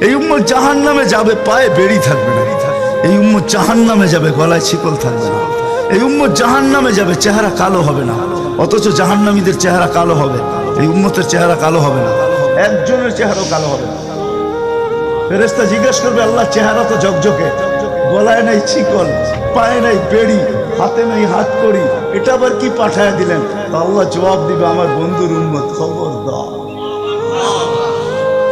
এই উম্মত জাহান নামে যাবে, পায়ে বেড়ি থাকবে না। এই উম্মত জাহান নামে যাবে, গলায় শিকল থাকবে না। এই উম্মত জাহান নামে যাবে, চেহারা কালো হবে না। অথচ জাহান্নামীদের চেহারা কালো হবে। এই উম্মতের চেহারা কালো হবে না। একজনের চেহারাও কালো হবে না। ফেরেস্তা জিজ্ঞেস করবে আল্লাহ চেহারা তো ঝকঝকে। গলায় নাই চিকন পায়ে নাই বেড়ি, হাতে নাই হাত করি এটা আবার কি পাঠায় দিলেন? আল্লাহ জবাব দিবে, আমার বন্ধুর উম্মত খবর দাও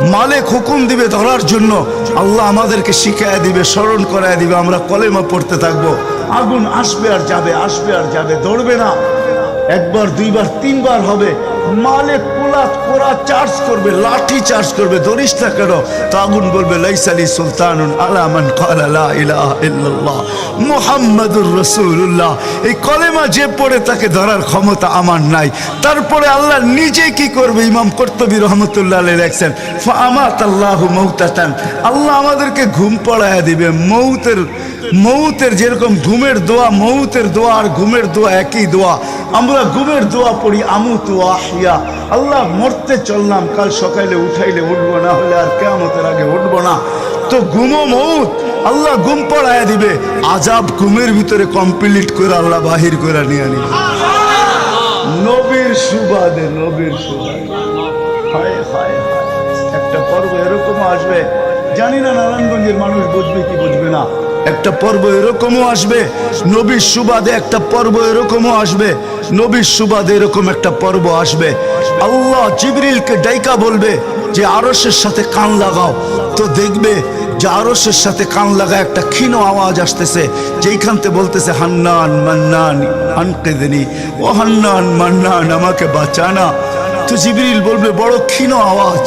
মালিক হুকুম দিবে ধরার জন্য আল্লাহ আমাদেরকে শিখায় দিবে, স্মরণ করায় দিবে, আমরা কলেমা পড়তে থাকব। আগুন আসবে আর যাবে, আসবে আর যাবে দৌড়বে না। একবার, দুইবার, তিনবার হবে। মালিক পোলা কোরা চার্জ করবে, লাঠি চার্জ করবে ধরিস না কেন? তো আগুন বলবে লাইসালি সুলতানুন আলামান কালা লা ইলাহা ইল্লাল্লাহ মুহাম্মাদুর রাসূলুল্লাহ। এই কলেমা যে পড়ে তাকে ধরার ক্ষমতা আমার নাই। তারপরে আল্লাহ নিজে কি করবে? ইমাম কর্তবী রহমতুল্লাহ আলাইহি লেখছেন ফামাত আল্লাহু মাউতাতান। আল্লাহ আমাদেরকে ঘুম পড়ায়া দিবে, মৌতের মৌতের যেরকম ঘুমের দোয়া, মৌতের দোয়া আর ঘুমের দোয়া একই দোয়া। আমরা ঘুমের দোয়া পড়ি, আমু তু আহিয়া আল্লাহ মরতে চললাম, কাল সকালে উঠাইলে উঠবো, না হলে আর কেমতের আগে উঠবো না। তো ঘুমো মৌত, আল্লাহ ঘুম পড়ায়া দিবে। আজাব ঘুমের ভিতরে কমপ্লিট করে আল্লাহ বাহির করে নিয়ে আনি নবীর সুবাদে নবীর সুবাদে। একটা পর্ব এরকম আসবে। জানি না নারায়ণগঞ্জের মানুষ বুঝবে কি বুঝবে না। একটা পর্ব এরকমও আসবে, নবীর সুবাদে একটা পর্ব এরকমও আসবে, নবীর সুবাদে এরকম একটা পর্ব আসবে। আল্লাহ জিবরিলকে ডাইকা বলবে যে আরসের সাথে কান লাগাও। তো দেখবে যে আরসের সাথে কান লাগা একটা ক্ষীণ আওয়াজ আসতেছে যেইখানতে বলতেছে, হান্নান, মান্নান, আনকেদিনী, ও হান্নান, মান্নান, আমাকে বাঁচানা। তো জিবরিল বলবে, বড় ক্ষীণ আওয়াজ।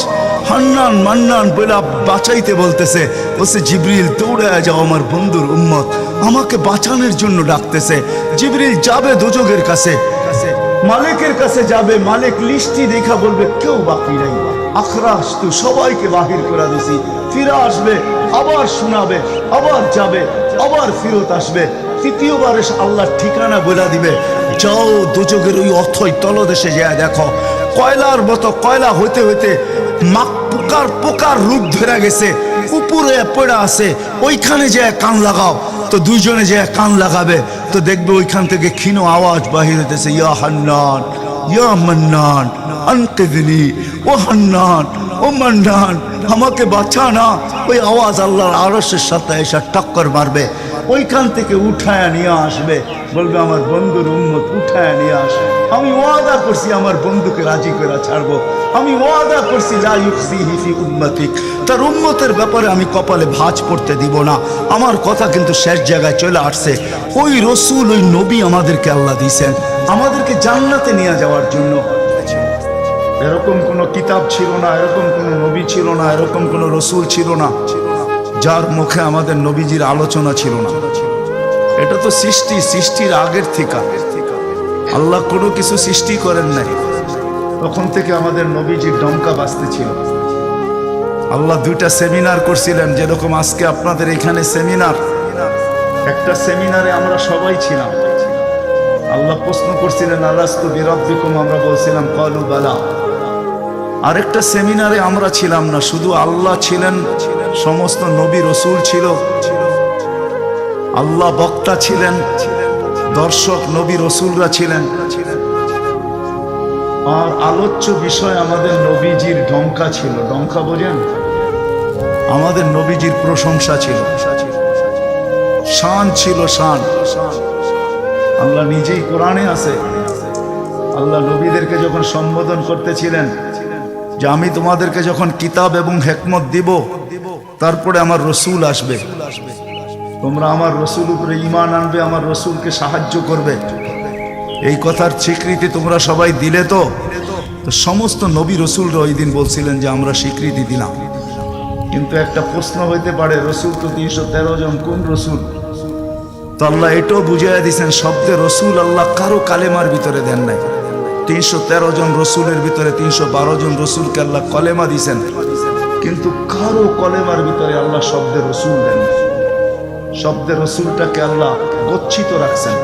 হান্নান মান্নান বলে বাঁচাইতে বলতেছে, বলছে, জিবরিল দৌড়ে যাও আমার বন্ধুর উম্মত। আমাকে বাঁচানোর জন্য ডাকতেছে। জিবরিল যাবে দুযোগের কাছে। মালিকের কাছে যাবে। মালিক লিস্টি দেখা বলবে, কেউ বাকি নাই। আখরাস তুই সবাইকে বাহির করে দিছি। ফিরে আসবে, আবার শোনাবে, আবার যাবে, আবার ফিরত আসবে। তৃতীয়বার এসে আল্লাহর ঠিকানা বলে দিবে। যাও দুযোগের ওই অথই তলদেশে যায় দেখো। কয়লার মতো কয়লা হইতে হইতে মাক পোকার পোকার রূপ ধরে গেছে, উপরে পড়ে আছে, ওইখানে যে কান লাগাও, তো দুইজনে যে কান লাগাবে, তো দেখবে ওইখান থেকে ক্ষীণ আওয়াজ বাহির হইতেছে, ইয়া হান্নান, ইয়া মান্নান আনকেদিনী ও হান্নান, ও মান্নান, আমাকে বাঁচা না ওই আওয়াজ আল্লাহর আরসের সাথে এসে টক্কর মারবে। ওইখান থেকে উঠায় নিয়ে আসবে। বলবে, আমার বন্ধুর উন্মত উঠায় নিয়ে আসে আমি ওয়াদা করছি আমার বন্ধুকে রাজি করে ছাড়বো। আমি ওয়াদা করছি, লা ইউখজিহি ফি উম্মতিক। তার উম্মতের ব্যাপারে আমি কপালে ভাঁজ পড়তে দিব না। আমার কথা কিন্তু শেষ জায়গায় চলে আসছে। ওই রসুল, ওই নবী আমাদেরকে আল্লাহ দিয়েছেন। আমাদেরকে জান্নাতে নিয়ে যাওয়ার জন্য। এরকম কোনো কিতাব ছিল না, এরকম কোনো নবী ছিল না, এরকম কোনো রসুল ছিল না। যার মুখে আমাদের নবীজির আলোচনা ছিল না। এটা তো সৃষ্টি, সৃষ্টির আগের থেকে। আল্লাহ কোনো কিছু সৃষ্টি করেন নাই। তখন থেকে আমাদের নবীজির ডঙ্কা বাজতে ছিল। আল্লাহ দুইটা সেমিনার করছিলেন, যেরকম আজকে আপনাদের এখানে সেমিনার। একটা সেমিনারে আমরা সবাই ছিলাম। আল্লাহ প্রশ্ন করছিলেন আল্লাস্তু বিরব্বিকুম? আমরা বলছিলাম কলু বালা। আরেকটা সেমিনারে আমরা ছিলাম না, শুধু আল্লাহ ছিলেন সমস্ত নবী রসুল ছিল। আল্লাহ বক্তা ছিলেন, দর্শক নবী রসুলরা ছিলেন। আর আলোচ্য বিষয় আমাদের নবীজির ডঙ্কা ছিল। ডঙ্কা বোঝেন? আমাদের নবীজির প্রশংসা ছিল। শান ছিল শান। আল্লাহ নিজেই কোরআনে আছে। আল্লাহ নবীদেরকে যখন সম্বোধন করতেছিলেন যে আমি তোমাদেরকে যখন কিতাব এবং হেকমত দিব তারপরে আমার রসুল আসবে। তোমরা আমার রসুল উপরে ইমান আনবে, আমার রসুলকে সাহায্য করবে। এই কথার স্বীকৃতি তোমরা সবাই দিলে তো? সমস্ত নবী রসুলরা ওই দিন বলছিলেন যে, আমরা স্বীকৃতি দিলাম। কিন্তু একটা প্রশ্ন হইতে পারে, রসুল তো তিনশো তেরো জন, কোন রসুল? তো আল্লাহ এটাও বুঝাইয়া দিয়েছেন শব্দে রসুল আল্লাহ কারও কালেমার ভিতরে দেন নাই। তিনশো তেরো জন রসুলের ভিতরে তিনশো বারো জন রসুলকে আল্লাহ কলেমা দিছেন। কিন্তু কারও কলেমার ভিতরে আল্লাহ শব্দে রসুল দেন। শব্দে রসুলটাকে আল্লাহ গচ্ছিত রাখছেন।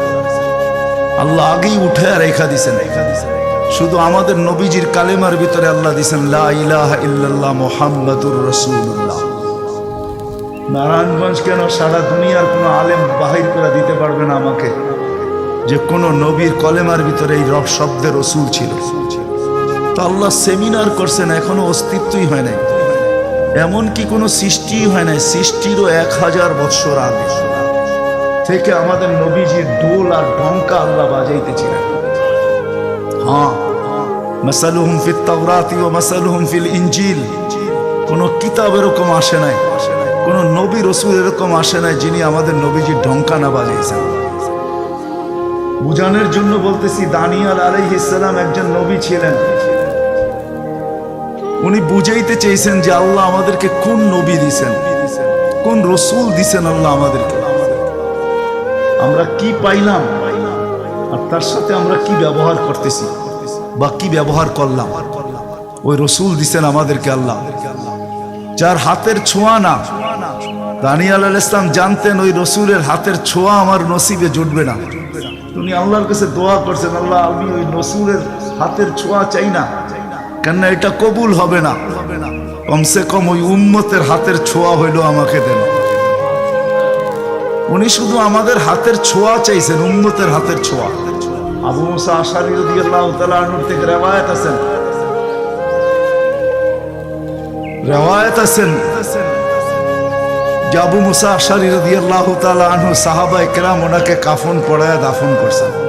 আল্লাহ আগেই উঠে আর রেখা দিছেন। রেখা দিছেন শুধু আমাদের নবীজির কালেমার ভিতরে আল্লাহ দিছেন, লা ইলাহা নারায়ণগঞ্জ কেন সারা দুনিয়ার কোনো আলেম বাহির করে দিতে পারবে না আমাকে? যে কোন নবীর কলেমার ভিতরে এই রব শব্দের রসুল ছিল। তো আল্লাহ সেমিনার করছেন, এখনও অস্তিত্বই হয় নাই। এমন কি কোনো সৃষ্টি হয় নাই, সৃষ্টিরও এক হাজার বৎসর আগে। থেকে আমাদের নবীজির ডোল আর ডঙ্কা আল্লাহ বাজাইতেছিলেন। হ্যাঁ মাসালুহুম ফিত তাওরাতি ও মাসালুহুম ফিল ইনজিল। কোন কিতাব এরকম আসে নাই, কোন নবী রসুল এরকম আসে নাই যিনি আমাদের নবীজির ঢঙ্কা না বাজিয়েছেন। বুঝানোর জন্য বলতেছি, দানিয়াল আলাইহিসসালাম একজন নবী ছিলেন। উনি বুঝাইতে চেয়েছেন যে আল্লাহ আমাদেরকে কোন নবী দিছেন? কোন রসুল দিছেন আল্লাহ আমাদেরকে? আমরা কি পাইলাম? আর তার সাথে আমরা কি ব্যবহার করতেছি? বা কি ব্যবহার করলাম? ওই রসুল দিছেন আমাদেরকে আল্লাহ। যার হাতের ছোঁয়া না। দানিয়াল আল ইসলাম জানতেন ওই রসুলের হাতের ছোঁয়া আমার নসিবে জুটবে না। উনি আল্লাহর কাছে দোয়া করছেন, আল্লাহ, আমি ওই রসুলের হাতের ছোঁয়া চাই না। কেননা এটা কবুল হবে না। কমসে কম ওই উম্মতের হাতের ছোঁয়া হইল আমাকে দেন। উনি শুধু আমাদের হাতের ছোঁয়া চাইছেন, উম্মতের হাতের ছোঁয়া। আবু মুসা আশারি তাআলা আনহু থেকে রেওয়ায়াত আছেন। রেওয়ায়াত আছেন। আবু মুসা আশারি রাদিয়াল্লাহু তাআলা আনহু সাহাবায়ে কেরাম ওনাকে কাফন পড়ায় দাফন করছেন।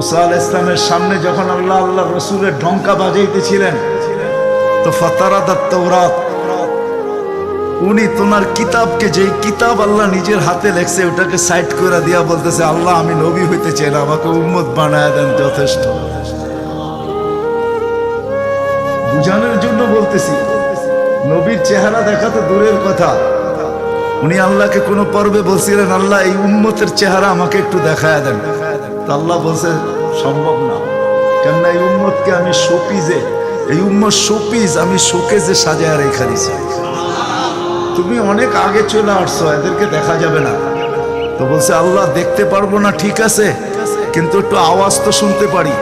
মুসা আল ইসলামের সামনে যখন আল্লাহ আল্লাহ রসুলের ঢঙ্কা বাজাইতেছিলেন, তো ফতারাদাত তৌরাত উনি তোমার কিতাবকে যে কিতাব আল্লাহ নিজের হাতে লেখছে, ওটাকে সাইড করে দিয়া বলতেছে, আল্লাহ, আমি নবী হইতে চাই না, আমাকে উম্মত বানায় দেন যথেষ্ট। বুঝানোর জন্য বলতেছি, নবীর চেহারা দেখা তো দূরের কথা। উনি আল্লাহকে কোনো পর্বে বলছিলেন, আল্লাহ, এই উম্মতের চেহারা আমাকে একটু দেখায় দেন। আল্লাহ বলছে, সম্ভব না। কেননা এই উম্মতকে আমি শোপিজে এই উম্মত শোপিজ আমি শোকেজে সাজায় রেখা দিছি তুমি অনেক আগে চলে আসছো, এদেরকে দেখা যাবে না। তো বলছে, আল্লাহ দেখতে পারব না, ঠিক আছে, কিন্তু একটু আওয়াজ তো শুনতে পারি।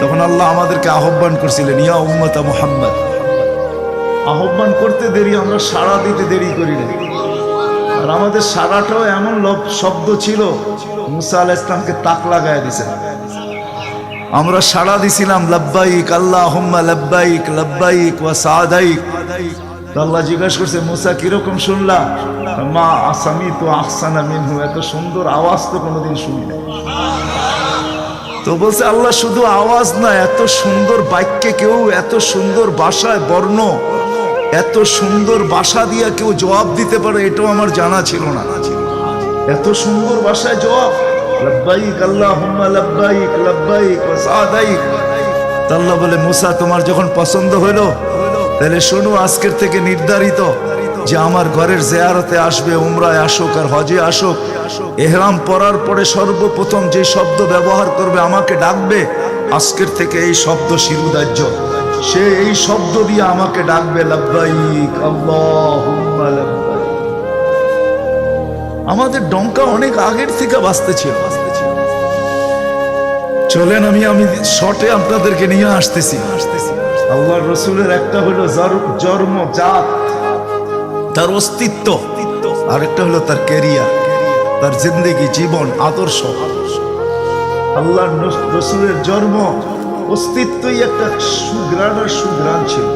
তখন আল্লাহ আমাদেরকে আহ্বান করছিলেন, ইয়া উম্মতা মোহাম্মদ। আহ্বান করতে দেরি, আমরা সাড়া দিতে দেরি করি না আর আমাদের সারাটাও এমন শব্দ ছিল মুসা আল ইসলামকে তাক লাগায় দিছে। আমরা সাড়া দিছিলাম, লব্বাইক আল্লাহ হুম্মা লব্বাইক লব্বাইক ওয়া সাদাইক। আল্লাহ জিজ্ঞাসা করছে, মুসা, কীরকম শুনলা মা আসামি তো আহসানা মিনহু। এত সুন্দর আওয়াজ তো কোনোদিন শুনি নাই। তো বলছে, আল্লাহ শুধু আওয়াজ না, এত সুন্দর বাক্যে কেউ, এত সুন্দর বাসায় বর্ণ, এত সুন্দর বাসা দিয়া কেউ জবাব দিতে পারে, এটাও আমার জানা ছিল না। এত সুন্দর ভাষায় জবাব। লব্বাইক আল্লাহ লব্বাইক লব্বাইক সাদাইক। আল্লাহ বলে, মুসা, তোমার যখন পছন্দ হইল তাহলে শোনো, আজকের থেকে নির্ধারিত যে আমার ঘরের জেয়ারতে আসবে, উমরায় আসুক আর হজে আসুক। এহরাম পরার পরে সর্বপ্রথম যে শব্দ ব্যবহার করবে, আমাকে ডাকবে, আজকের থেকে এই শব্দ শিরুদার্য সে এই শব্দ দিয়ে আমাকে ডাকবে, লব্বাইক, আল্লাহুম্মা লব্বাইক আমাদের ডঙ্কা অনেক আগের থেকে বাঁচতে ছিল। চলেন আমি আমি শর্টে আপনাদেরকে নিয়ে আসতেছি। আল্লাহ রসুলের একটা হলো জন্ম, জাত। তার অস্তিত্ব। আরেকটা হলো তার ক্যারিয়ার। তার জিন্দগি, জীবন, আদর্শ। আল্লাহ রসুলের জন্ম অস্তিত্বই একটা সুগ্রাণ আর সুগ্রাণ ছিল।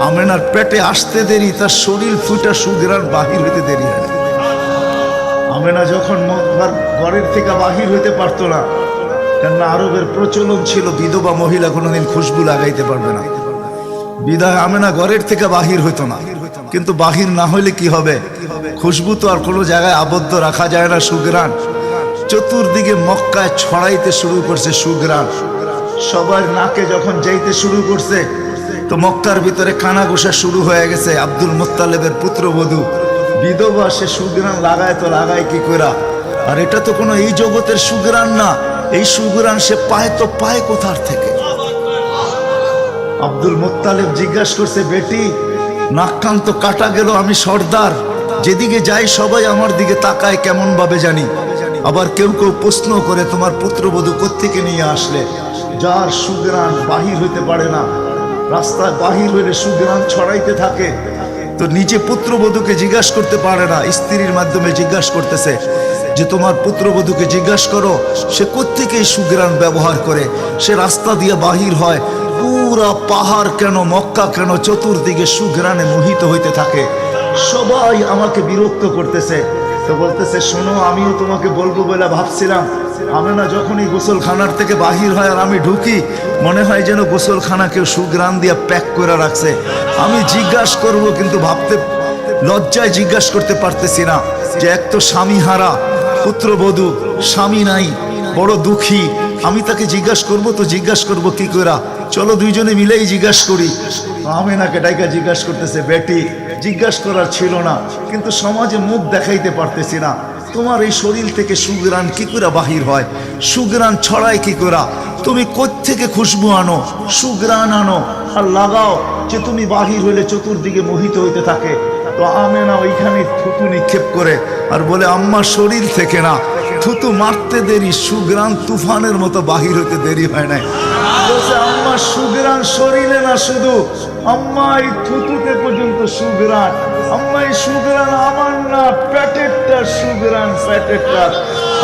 আমেনার পেটে আসতে দেরি, তার শরীর ফুটা সুগ্রাণ বাহির হইতে দেরি হয়। আমেনা যখন ঘরের থেকে বাহির হইতে পারতো না, কেননা আরবের প্রচলন ছিল বিধবা মহিলা কোনোদিন খুশবু লাগাইতে পারবে না। বিদায় আমেনা ঘরের থেকে বাহির হইতো না। কিন্তু বাহির না হইলে কি হবে? খুশবু তো আর কোনো জায়গায় আবদ্ধ রাখা যায় না সুগ্রাণ চতুর্দিকে মক্কায় ছড়াইতে শুরু করছে সুগ্রাণ সবার নাকে যখন যাইতে শুরু করছে, তো মক্কার ভিতরে কানা ঘোষা শুরু হয়ে গেছে আব্দুল মোত্তালেবের পুত্রবধূ। বিধবা সে সুগ্রান লাগায় তো লাগায় কি করা আর এটা তো কোনো এই জগতের সুগ্রান না। এই সুগ্রান সে পায় তো পায় কোথার থেকে? আব্দুল মোত্তালেব জিজ্ঞাসা করছে, বেটি, নাক কান তো কাটা গেল, আমি সর্দার। যেদিকে যাই সবাই আমার দিকে তাকায় কেমন ভাবে জানি। আবার কেউ কেউ প্রশ্ন করে, তোমার পুত্রবধূ কোত্থেকে নিয়ে আসলে? যার সুগ্রান বাহির হইতে পারে না। রাস্তায় বাহির হইলে সুগ্রান ছড়াইতে থাকে। তো নিজে পুত্রবধূকে জিজ্ঞাসা করতে পারে না, স্ত্রীর মাধ্যমে জিজ্ঞাসা করতেছে যে তোমার পুত্রবধূকে জিজ্ঞাসা করো, সে কোত্থেকে এই সুগ্রান ব্যবহার করে? সে রাস্তা দিয়ে বাহির হয়, পুরা পাহাড় কেন, মক্কা কেন, চতুর্দিকে সুগ্রাণে মোহিত হইতে থাকে। সবাই আমাকে বিরক্ত করতেছে। তো বলতেছে, শোনো, আমিও তোমাকে বলব বলে ভাবছিলাম। আমি না যখনই গোসলখানার থেকে বাহির হয় আর আমি ঢুকি, মনে হয় যেন গোসলখানা কেউ সুগ্রান দিয়ে প্যাক করে রাখছে। আমি জিজ্ঞাসা করব, কিন্তু ভাবতে, লজ্জায় জিজ্ঞাসা করতে পারতেছি না যে এক তো স্বামী হারা পুত্রবধূ, স্বামী নাই, বড় দুঃখী। আমি তাকে জিজ্ঞাসা করব, তো জিজ্ঞাসা করব কি করা চলো দুইজনে মিলেই জিজ্ঞাসা করি। আমি নাকে ডাইকা জিজ্ঞাসা করতেছে, বেটি, জিজ্ঞাসা করার ছিল না, কিন্তু সমাজে মুখ দেখাইতে পারতেছি না। তোমার এই শরীর থেকে সুগ্রাণ কি করে বাহির হয়? সুগ্রাণ ছড়ায় কি করা? তুমি থেকে খুশবু আনো? সুগ্রান আনো। আর লাগাও যে তুমি বাহির হইলে চতুর্দিকে মোহিত হইতে থাকে। তো আমেনা ওইখানে থুতু নিক্ষেপ করে আর বলে আম্মার শরীর থেকে না থুতু মারতে দেরি সুগ্রান তুফানের মতো বাহির হতে দেরি হয় নাই। বলছে, আম্মা সুগ্রান শরীরে না শুধু, আম্মা, এই থুতুতে পর্যন্ত সুগ্রান আম্মা, এই সুগ্রান আমার না, প্যাটেরটা সুগ্রান প্যাটেরটা।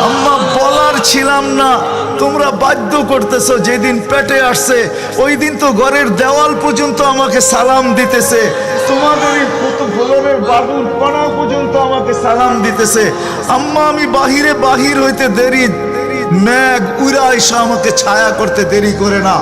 আম্মা, বলার ছিলাম না, তোমরা বাধ্য করতেছো, যেদিন পেটে আসছে, ওই দিন তো ঘরের দেওয়াল পর্যন্ত আমাকে সালাম দিতেছে। পর্যন্ত আমাকে সালাম দিতেছে। আম্মা, আমি বাহিরে বাহির হইতে দেরি। আমাকে ছায়া করতে দেরি করে না।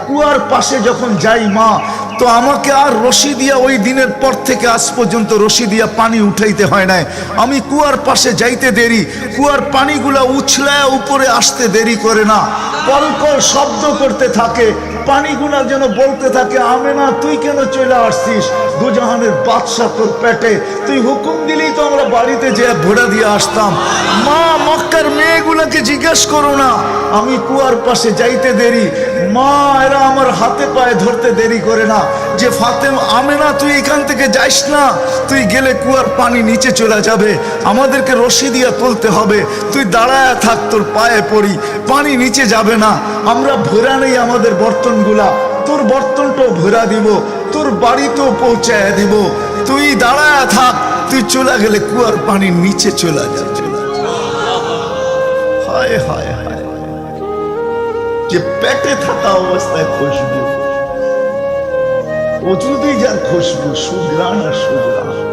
কুয়ার পাশে যখন যাই মা, তো আমাকে আর রশি দিয়া ওই দিনের পর থেকে আজ পর্যন্ত রশি দিয়া পানি উঠাইতে হয় নাই। আমি কুয়ার পাশে যাইতে দেরি, কুয়ার পানিগুলা উছলায় উপরে আসতে দেরি করে না। কল কল শব্দ করতে থাকে পানিগুলা যেন বলতে থাকে, আমেনা, তুই কেন চলে আসছিস? দুজাহানের বাদশাহ তোর পেটে। তুই হুকুম দিলেই তো আমরা বাড়িতে যে ভরে দিয়ে আসতাম। মা, মক্কার মেয়েগুলাকে জিজ্ঞেস করো না। আমি কুয়ার পাশে যাইতে দেরি। মা, এরা আমার হাতে পায়ে ধরতে দেরি করে না। যে ফাতেম আমে না তুই এখান থেকে যাইস না। তুই গেলে কুয়ার পানি নিচে চলে যাবে। আমাদেরকে রশি দিয়ে তুলতে হবে। তুই দাঁড়ায় থাক, তোর পায়ে পড়ি। পানি নিচে যাবে না। আমরা ভরা নেই আমাদের বর্তনগুলা। তোর বর্তনটাও ভরা দিব। তোর বাড়িতেও পৌঁছায় দিব। তুই দাঁড়ায় থাক। তুই চলে গেলে কুয়ার পানি নিচে চলে যাবে হায় হায় হায়। যে পেটে থাকা অবস্থায় খুশবু। ও যদি যার খুশবু সুগ্রাণ আর সুগ্রাণ